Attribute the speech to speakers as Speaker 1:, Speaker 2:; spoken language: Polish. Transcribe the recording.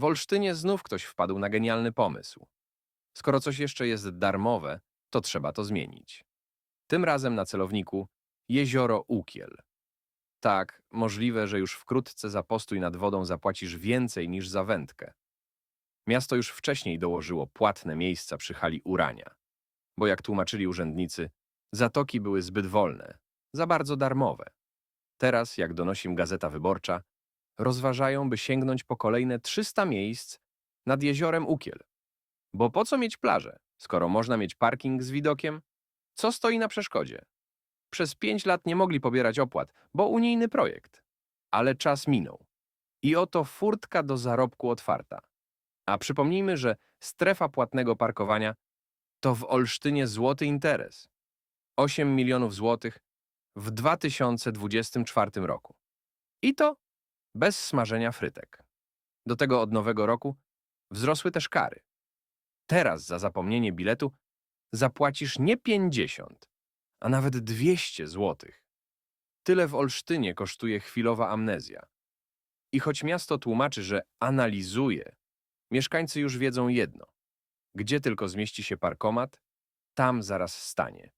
Speaker 1: W Olsztynie znów ktoś wpadł na genialny pomysł. Skoro coś jeszcze jest darmowe, to trzeba to zmienić. Tym razem na celowniku jezioro Ukiel. Tak, możliwe, że już wkrótce za postój nad wodą zapłacisz więcej niż za wędkę. Miasto już wcześniej dołożyło płatne miejsca przy hali Urania, bo jak tłumaczyli urzędnicy, zatoki były zbyt wolne, za bardzo darmowe. Teraz, jak donosi Gazeta Wyborcza, rozważają, by sięgnąć po kolejne 300 miejsc nad jeziorem Ukiel. Bo po co mieć plażę, skoro można mieć parking z widokiem? Co stoi na przeszkodzie? Przez pięć lat nie mogli pobierać opłat, bo unijny projekt. Ale czas minął. I oto furtka do zarobku otwarta. A przypomnijmy, że strefa płatnego parkowania to w Olsztynie złoty interes. 8 milionów złotych w 2024 roku. I to bez smażenia frytek. Do tego od nowego roku wzrosły też kary. Teraz za zapomnienie biletu zapłacisz nie 50, a nawet 200 złotych. Tyle w Olsztynie kosztuje chwilowa amnezja. I choć miasto tłumaczy, że analizuje, mieszkańcy już wiedzą jedno. Gdzie tylko zmieści się parkomat, tam zaraz stanie.